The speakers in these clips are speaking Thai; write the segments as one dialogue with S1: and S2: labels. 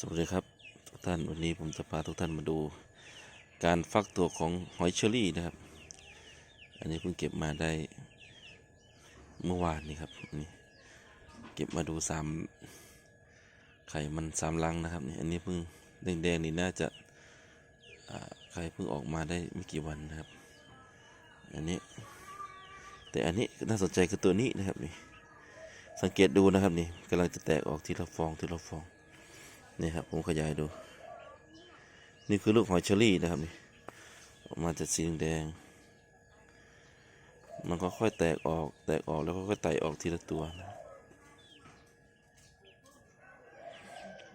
S1: สวัสดีครับทุกท่านวันนี้ผมจะพาทุกท่านมาดู การฟักตัวของหอยเชอรี่นะครับ อันนี้เพิ่งเก็บมาได้เมื่อวานนี้ครับนี่เก็บมาดูสามไข่มันสามลังนะครับนี่อันนี้เพิ่งแดงๆนี่น่าจะไข่เพิ่งออกมาได้ไม่กี่วันนะครับ อันนี้ แต่อันนี้น่าสนใจคือตัวนี้นะครับนี่สังเกตดูนะครับนี่กำลังจะแตกออกทีละฟองทีละฟอง นี่ครับผมขยายดู นี่คือลูกหอยเชอรี่นะครับนี่ออกมาจากสีแดง มันก็ค่อยแตกออกแตกออกแล้วก็ค่อยไต่ออกทีละตัวนะ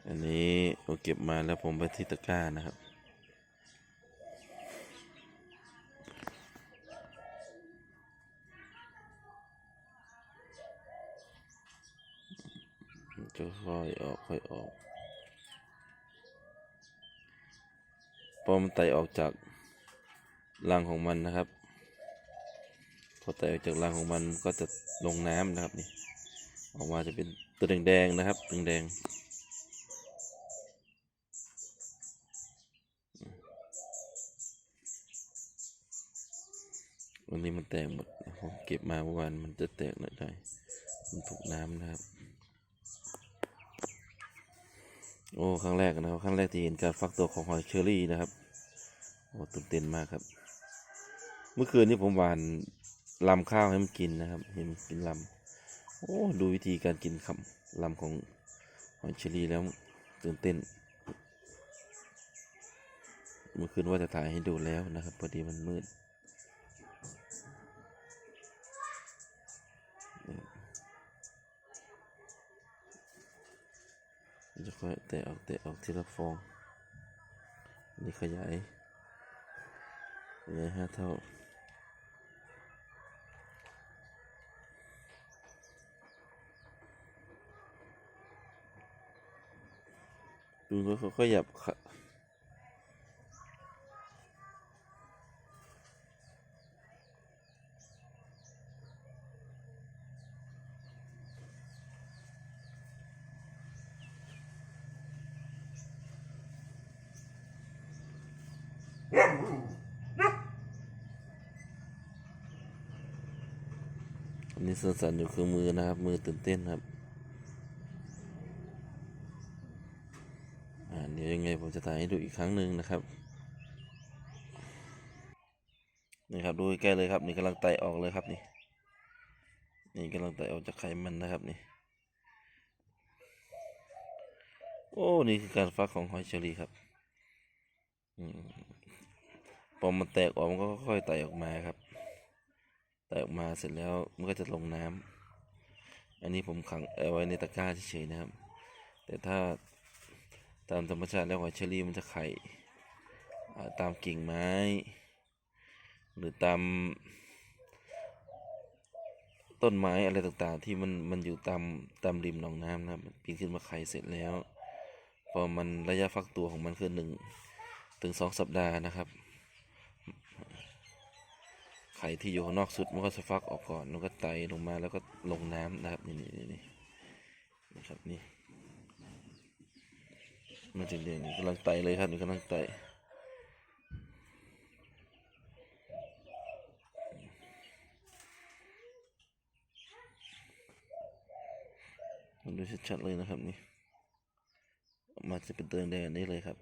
S1: อันนี้ผมเก็บมาแล้วผมไปที่ตะกร้านะครับจะค่อยออกค่อยออก พอมันไต่ออกจากรังของมันนะครับ พอไต่ออกจากรังของมันก็จะลงน้ำนะครับนี่ ออกมาจะเป็นตัวแดงๆนะครับแดงๆวันนี้มันแตกหมดผมเก็บมาเมื่อวานมันจะแตกหน่อยๆมันถูกน้ำนะครับ โอ้ครั้งแรกนะครับครั้งแรกที่เห็นการฟักตัวของหอยเชอรี่นะครับโอ้ตื่นเต้นมากครับ เมื่อคืนนี้ผมหวานลำข้าวให้มันกินนะครับเห็นมันกินลำโอ้ดูวิธีการกินคำลำของหอยเชอรี่แล้วตื่นเต้น เมื่อคืนว่าจะถ่ายให้ดูแล้วนะครับพอดีมันมืด มัน จะค่อยแตะออกแตะออกทีละฟอง นี่ขยายขยายห้าเท่า ดูแล้วเขาก็หยับ นนี้สั่นๆอยู่คือมือนะครับ มือตื่นเต้นครับ อ่าเดี๋ยวยังไงผมจะถ่ายให้ดูอีกครั้งหนึ่งนะครับนี่ครับดูใกล้เลยครับนี่กำลังไตออกเลยครับนี่นี่กำลังไตออกจากไขมันนะครับนี่โอ้นี่คือการฟักของหอยเชอรี่ครับอมพอมันแตกออกมันก็ค่อยๆไตออกมาครับ ไต่ออกมาเสร็จแล้วมันก็จะลงน้ำอันนี้ผมขังเอาไว้ในตะกร้าเฉยๆนะครับ แต่ถ้าตามธรรมชาติแล้วหอยเชอรี่มันจะไข่ตามกิ่งไม้ หรือตาม ต้นไม้อะไรต่างๆ ที่มันมันอยู่ตามตามริมหนองน้ำนะครับปีนขึ้นมาไข่เสร็จแล้ว พอมันระยะฟักตัวของมันคือหนึ่งถึงสองสัปดาห์นะครับ ไข่ที่อยู่ข้างนอกสุดมันก็จะฟักออกก่อนแล้วก็ไต่ลงมาแล้วก็ลงน้ำนะครับนี่นี่นี่นี่นะครับนี่มันจะเด่นกำลังไต่เลยครับนี่กำลังไต่ดูชัดๆเลยนะครับนี่ออกมาจะเป็นเตือนแดงนี่เลยครับ